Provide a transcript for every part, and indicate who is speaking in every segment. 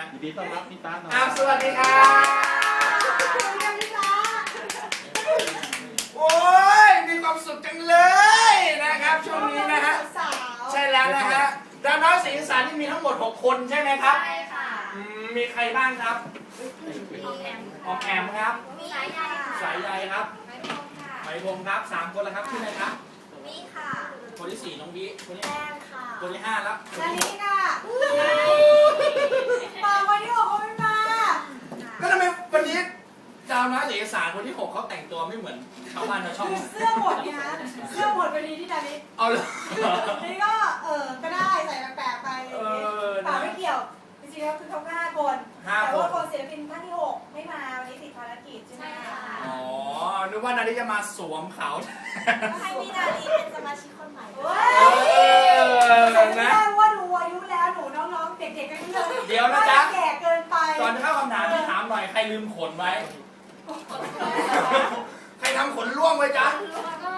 Speaker 1: ะ
Speaker 2: ยินดีต้อนรับพี่ตาหน่อย
Speaker 1: อ้าวสวัสดีครับโอ้ยมีความสุขจังเลยนะครับช่วงนี้นะฮะ
Speaker 3: สาว
Speaker 1: ใช่แล้วนะฮะดาวน้อยสีอีสานที่มีทั้งหมด 6 คนใช่ไหมครับ
Speaker 3: ใช่ค่ะ
Speaker 1: อืมมีใครบ้างครับ
Speaker 3: ออมแอม
Speaker 1: ออกแอมครับ
Speaker 3: มีสายใยค่ะ
Speaker 1: สายใยครับ
Speaker 3: ไม้พงค่ะ
Speaker 1: ไหมพรมครับสามคนแล้วครับชื่ออะไรครับ
Speaker 3: มีค่ะ
Speaker 1: คนที่สี่น้องวิคนที่
Speaker 3: แป้งค่ะ
Speaker 1: คนที่ห้าแล้วคน
Speaker 4: นา
Speaker 1: ที่
Speaker 4: ลีค่ะมาวันที่หกเขาไม่มา
Speaker 1: ก็ทำไมวันนี้ดาวน้อยสีอีสาน คนที่หกเขาแต่งตัวไม่เหมือนชาวบ้านชาวช่อง
Speaker 4: คือเสื้อหมดไงฮะเสื้อหมดพอดีที่นาลี
Speaker 1: เอาเลย
Speaker 4: นี่ก็เออก็ได้ใส่แปลกๆไปอะไรอย่างเงี้ย
Speaker 1: เออนะ
Speaker 4: เปล่าไม่เกี่ยวจริงๆแล้วคือเขาห้าคน
Speaker 1: ห้า
Speaker 4: แต่
Speaker 1: คน
Speaker 4: ว่าคนศิลปินท่านที่หกไม่มาวันนี้ติดภารกิจใช่ไหม
Speaker 3: ใช่ค่ะ
Speaker 1: อ๋อ นึกว่านาฬิจะมาสวมเขา
Speaker 3: ก็ให้พี่นาลีเป็นสมาชิกคนใหม่
Speaker 4: เว้
Speaker 1: เอยอ
Speaker 4: แต่ไม่
Speaker 1: นะ
Speaker 4: ได้ว่าดูอายุแล้วหนูน้องๆเด็กๆกันเลย
Speaker 1: เดี๋ยวนะจ๊ะ
Speaker 4: แก่เกินไป
Speaker 1: ก่อนจะเข้าคำถามพี่ถามหน่อยใครลืมขนไว้ ใครทำขนร่วงไว้จ๊ะ
Speaker 3: แล้วก็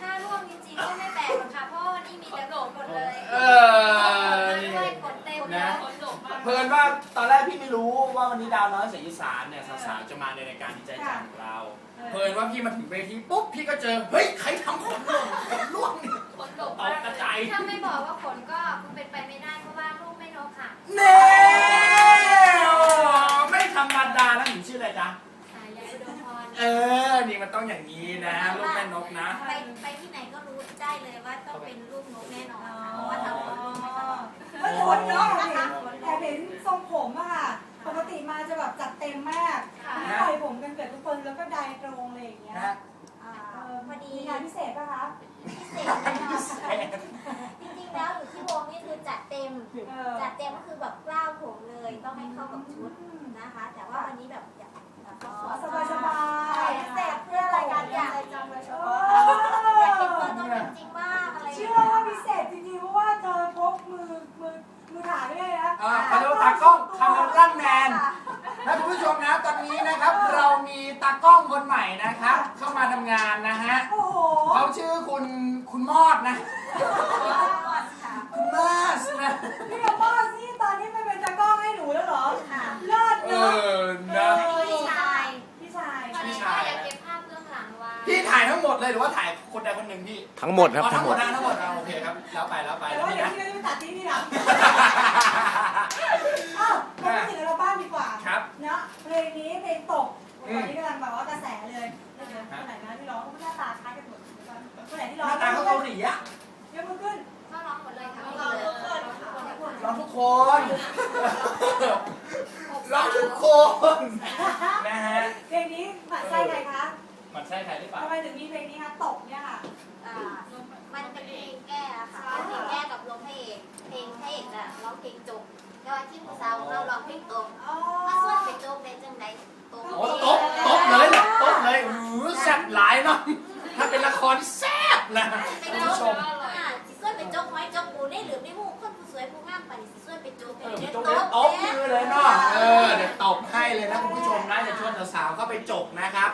Speaker 3: ถ้าร่วมจริงๆก็ไม่แปลกหรอกค่ะ เพราะว่าวันนี้มีแต่โดดหมดเลย
Speaker 1: เออ
Speaker 3: มา
Speaker 1: นี่
Speaker 3: ด้วยขนเต็มเลย
Speaker 1: นะ
Speaker 3: ขนโดดมาก
Speaker 1: เพลินว่าตอนแรกพี่ไม่รู้ว่าวันนี้ดาวน้อยเสียงอีสานเนี่ยสาวๆจะมาในรายการดีใจจังของเรา เพลินว่าพี่มาถึงเวทีปุ๊บพี่ก็เจอ เฮ้ยใครทำขนร่วงขนร่วงเนี่ย
Speaker 3: ขนโดด
Speaker 1: ตอกกระจาย
Speaker 3: ถ้าไม่บอกว่าขนก็คงเป็นไปไม่ได้เพราะว่าลูกไม่นกค่ะ
Speaker 1: เน่
Speaker 3: ทรง
Speaker 4: ผมอะค่ะ ปกติมาจะแบบจัดเต็มมาก
Speaker 3: ค่ะ
Speaker 4: ไม่ปล่อยผมกันเกิดทุกคนแล้วก็ไดร์ตรงอะไรอย่างเงี้ย
Speaker 1: นะ
Speaker 3: อ่า
Speaker 4: เออ
Speaker 3: พอดี
Speaker 4: มีงานพิเศษป่ะคะ
Speaker 3: พิเศษแน่นอนจริงๆ แล้วอยู่ที่วงนี่คือจัดเต็ม
Speaker 4: เออ
Speaker 3: จัดเต็มก็คือแบบกล้าวผมเลย ต้องให้เข้ากับชุดนะคะ แต่ว่าวันนี้แบบอยากแบบ ก
Speaker 1: ล้องคาร์ลลันแมนนะคุณผู้ชมนะตอนนี้นะครับ เรามีตากล้องคนใหม่นะครับ เข้ามาทำงานนะฮะ
Speaker 4: โอ้โห
Speaker 1: เขาชื่อคุณคุณมอดนะ คุณมาสนะ
Speaker 4: พี่กับพ่อ เล
Speaker 3: ยห
Speaker 1: รือว่าถ่ายคนใดคนหนึ่งพี่
Speaker 2: ทั้งหมดครับ
Speaker 1: อ๋อ
Speaker 2: ทั้
Speaker 1: ทั้
Speaker 2: ง
Speaker 1: ง
Speaker 2: ห
Speaker 1: ห
Speaker 2: ม
Speaker 1: ม
Speaker 2: ด
Speaker 1: ดนะทั้งหมดนะโอเคครับแล้วไปแล้วไป
Speaker 4: แต่
Speaker 1: แล้ว
Speaker 4: ว่า
Speaker 1: นี่
Speaker 4: เดี๋ยว
Speaker 1: นะ
Speaker 4: พี่ก็จะไปตัดที่นี่นะอ้าวมาพูดถึงอัลบั้มดีกว่า
Speaker 1: ครับ
Speaker 4: เนาะเพลงนี้เพลงตกตอนนี้กำลังแบบว่ากระแสเลยคนไหนนะที่ร้องเขาหน้าตาคล้ายกันหมดคนไหนที่
Speaker 1: ห
Speaker 4: ร้อง
Speaker 1: น้าตาเขาเกาหลีอะ
Speaker 4: ยกมือขึ้น
Speaker 3: ก็ร้องหมดเลยค่ะร้องทุกคนค่ะ
Speaker 1: ร้องทุกคนร้องทุกคนนะฮะ
Speaker 4: เพลงนี้หมั่นไส้ใครคะ
Speaker 1: มันใช่ใครหรือเปล่า
Speaker 4: ทำไมถึงมีเพลงนี้คะตกเนี่ยค่ะ
Speaker 3: อ่ามันเป็นเพลงแก้อะค่ะเป็นเพลงแก้กับร้องพระเอกเพลงพระเอกอะร้องเพลงจบแต่ว่าที่ผู้สาวเราร้องเพลงตรง
Speaker 4: อ๋อ
Speaker 3: มาส่วนเป็นโจกได้จังไดตรง
Speaker 1: โอ้ตบตบเลยเหรอตบเลยอู้แซ่บหลายเนาะถ้าเป็นละครแซ่บนะ
Speaker 3: เป็น
Speaker 1: ท่าน
Speaker 3: โจ
Speaker 1: ผู้
Speaker 3: ก
Speaker 1: ชม
Speaker 3: อ่าสิส่วนเป็นโจกไว้โจกปูได้หรือไม่มูคนผู้สวยผู้งามไปสิส่วนเป็นโจก
Speaker 1: เอ
Speaker 3: เป็น
Speaker 1: อ
Speaker 3: เด็ก
Speaker 1: จง
Speaker 3: โต
Speaker 1: เล่นตบมือเลยเนาะ เออ เดี๋ยวตบให้เลยนะคุณผู้ช สาวๆเข้าไปจกนะครับ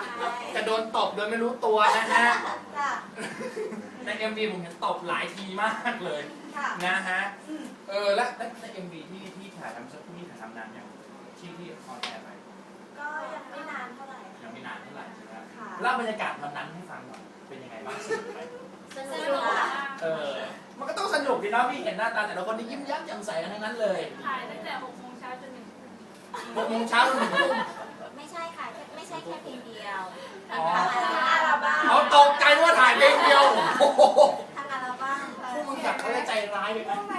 Speaker 1: จะโดนตบโดยไม่รู้ตัวนะฮะ
Speaker 4: ค่ะ
Speaker 1: ใน MV ผมเห็นตบหลายทีมากเลย
Speaker 4: ค่ะ
Speaker 1: นะฮะ
Speaker 4: อืม
Speaker 1: เออและและใน MV ที่ที่ถ่ายทำสักที่ถ่ายทำนานยังที่ที่ออนแอร์ไป
Speaker 3: ก็ยังไม่นานเท่าไหร่
Speaker 1: ยังไม่นานเท่าไหร่ใช่ไหมครับ
Speaker 4: ค่ะ
Speaker 1: เล่าบรรยากาศวันนั้นให้ฟังหน่อยเป็นยังไงบ้างสนุกไหม
Speaker 3: สนุกค่ะ
Speaker 1: เออมันก็ต้องสนุกดีเนาะพี่เห็นหน้าตาแต่ละคนที่ยิ้มแย้มแจ่มใสกันทั้งนั้นเลย
Speaker 5: ถ่ายตั้งแต่6โมงเช้าจนถึง
Speaker 1: หกโมงเช้าจนถึงทุ่ม
Speaker 3: ไหม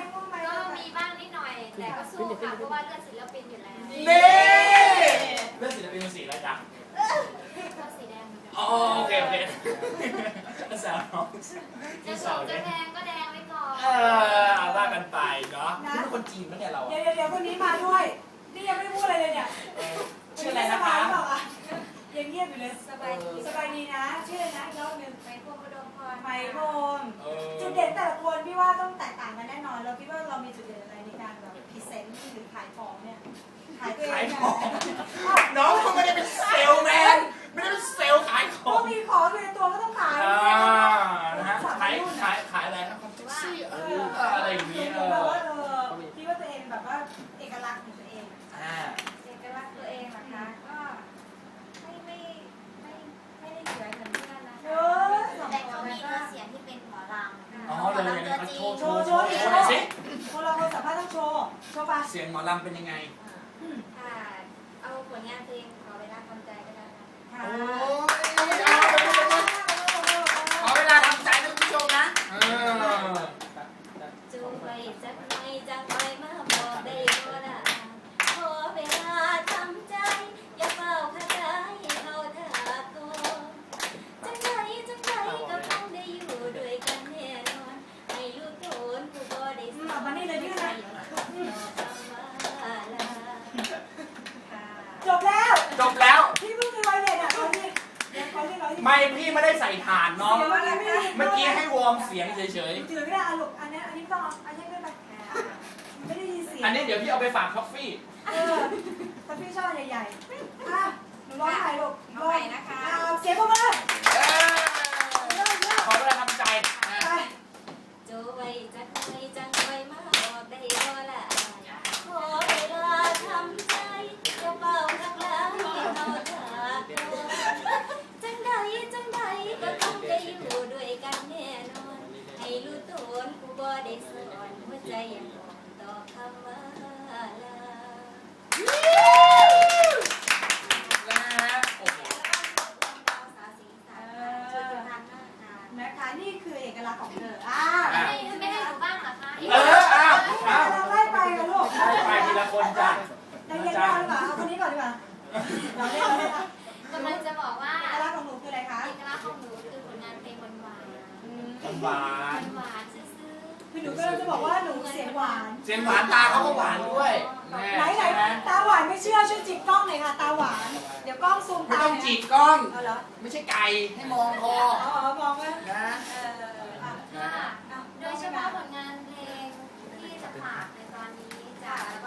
Speaker 1: ก็มีบ้า
Speaker 4: ง
Speaker 3: นิดหน่อย แต่ก็สู้ค่ะ เพราะว่าเลือดศิ
Speaker 4: ลปิน ขายของเนี่ยขายตัวเอง
Speaker 1: ขาย
Speaker 4: เนี่ย
Speaker 1: ของ น้องเขาไม่ได้เป็นเซลแมนไม่ได้เป็นเซลขายขอ
Speaker 4: ก็
Speaker 1: ง
Speaker 4: มีของอยู่ในตัวก็ต้องขาย
Speaker 1: อ่า
Speaker 4: ไม่ใช่
Speaker 1: นะฮะขายขายขายอะไรนะความเซ็กซี่เอออะไรอย่างนี้เอ
Speaker 4: คือแบบ
Speaker 1: อ
Speaker 4: ว่าเออคิดว่าตัวเองแบบว่าเอกลักษณ์ของตัวเอง
Speaker 1: อ่ เสียงหมอ ลำเป็นยังไง
Speaker 3: ค่ะ เอาผลงานเพลงขอเวลาทำใจก็ได้ค่ะ
Speaker 4: ค่ะ
Speaker 1: โอ้ยเอาไปเลยนะขอเวลาทำใจนะคุณผู้ชมนะ เออ
Speaker 3: จูไปจักหน่อยจังไปมาบอกได้ก็ได้ขอเวลาทำใจ อย่าเฝ้าคาใจเขาถากก่อนจังไหนจังไหนก็ต้องได้อยู่ด้วยกันแน่นอนให้รู้โทนกูก็ได้สอน
Speaker 4: จบแล้ว
Speaker 1: จบแล้ว
Speaker 4: พี่เพิ่งมีไวเลสอะตอนนี้เดี๋ยวขอเรียกเราที่
Speaker 1: ไม่พี่ไม่ได้ใส่ฐานเนาะ
Speaker 4: เดี๋ยวเมื่อกี้ไม่ได้
Speaker 1: เมื่อกี้ให้วอร์มเสียงเฉย
Speaker 4: ถือไม่ได้อะลูกอันนี้อันนี้ไม่ต้องเอาอันนี้ไม่ไปไม่ได้ยินเสีย
Speaker 1: ๆ
Speaker 4: ง
Speaker 1: อันนี้เดี๋ยวพี่เอาไปฝากท็อฟฟี่
Speaker 4: เออแต่พี่ชอบใหญ่ๆอะหนูร้องไห้ลูกร้องอะเสียงปรบมือ
Speaker 1: เออ
Speaker 4: เยอะเยอะ
Speaker 1: ขอเวลาทำใจ
Speaker 4: ไป
Speaker 3: โจไว้จักไว้จังไว้มาบอกได้ก็ละขอเวลาทำใจจะเป่าทั้งหลายเขาถากจังใดจังใดก็ต้องได้อยู่ด้วยกันแน่นอน ให้รู้ตนกูบ่ได้สอนหัวใจยังอ่อนต่อคำว่าลา
Speaker 1: นะฮะโอ้โห
Speaker 4: นะคะนี่คือเอกลักษณ์ของเธออ่า
Speaker 1: อะ
Speaker 3: ไม่ให้หนูบ้างเหรอคะ
Speaker 1: เอออ้าวอ้าว
Speaker 4: เราไล่ไปกันลูก
Speaker 1: ไปทีละคนจ้ะ
Speaker 4: ใจเย็นก่อนดีกว่าเอาคนนี้ก่อนดีกว่า เราเล่นเราเล่นอะ
Speaker 3: กำลังจะบอกว่า
Speaker 4: เอกลักษณ์ของหนูคืออะไรคะ
Speaker 3: เอกลักษณ์ของหนูคือผลงานเพลงหวานๆ
Speaker 1: หวาน
Speaker 3: หวานๆซื่อ
Speaker 4: คือหนูก็จะบอกว่าหนูเสียงหวาน
Speaker 1: เสียงหวานตาเขาก็หวานด้วยแไห
Speaker 4: นไหน
Speaker 1: ใช่ไหม
Speaker 4: ตาหวานไม่เชื่อช่วยจิกกล้องหน่อยค่ะตาหวาน เดี๋ยวกล้องซูม
Speaker 1: ไม่
Speaker 4: ตา
Speaker 1: ต้องจีบกล้อง
Speaker 4: เอาเหรอ
Speaker 1: ไม่ใช่ไก่ให้มองคอ
Speaker 4: เอาเอามองว่า
Speaker 1: นะ
Speaker 4: เอออะ
Speaker 3: ๆค่ะ
Speaker 4: เอา
Speaker 3: โดยเฉพาะผลงานเพลงที่จะฝากในตอนนี้จากอัลบั้ม